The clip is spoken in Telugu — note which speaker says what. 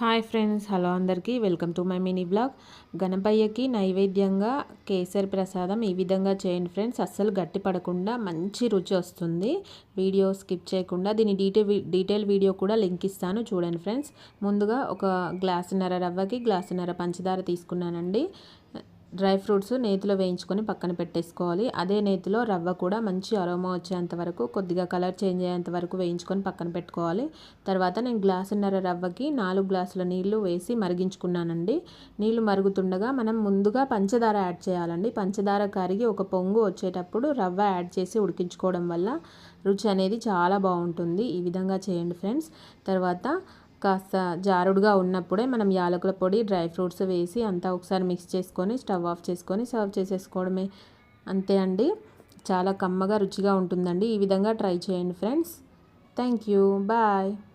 Speaker 1: హాయ్ ఫ్రెండ్స్ హలో అందరికీ. Welcome to my mini blog. గణపయ్యకి నైవేద్యంగా కేసరి ప్రసాదం ఈ విధంగా చేయండి ఫ్రెండ్స్. అస్సలు గట్టి పడకుండా మంచి రుచి వస్తుంది. వీడియో స్కిప్ చేయకుండా దీని డీటెయిల్ డీటెయిల్ వీడియో కూడా లింక్ ఇస్తాను చూడండి ఫ్రెండ్స్. ముందుగా ఒక గ్లాసున్నర రవ్వకి గ్లాసున్నర పంచదార తీసుకున్నానండి. డ్రై ఫ్రూట్స్ నేతిలో వేయించుకొని పక్కన పెట్టేసుకోవాలి. అదే నేతిలో రవ్వ కూడా మంచి అరోమా వచ్చేంత వరకు కొద్దిగా కలర్ చేంజ్ అయ్యేంత వరకు వేయించుకొని పక్కన పెట్టుకోవాలి. తర్వాత నేను గ్లాసున్నర రవ్వకి నాలుగు గ్లాసుల నీళ్ళు వేసి మరిగించుకున్నానండి. నీళ్ళు మరుగుతుండగా మనం ముందుగా పంచదార యాడ్ చేయాలండి. పంచదార కరిగి ఒక పొంగు వచ్చేటప్పుడు రవ్వ యాడ్ చేసి ఉడికించుకోవడం వల్ల రుచి అనేది చాలా బాగుంటుంది. ఈ విధంగా చేయండి ఫ్రెండ్స్. తర్వాత కాస్త జారుడుగా ఉన్నప్పుడే మనం యాలకుల పొడి డ్రై ఫ్రూట్స్ వేసి అంతా ఒకసారి మిక్స్ చేసుకొని స్టవ్ ఆఫ్ చేసుకొని సర్వ్ చేసేసుకోవడమే. అంతే అండి. చాలా కమ్మగా రుచిగా ఉంటుందండి. ఈ విధంగా ట్రై చేయండి ఫ్రెండ్స్. Thank you. బాయ్.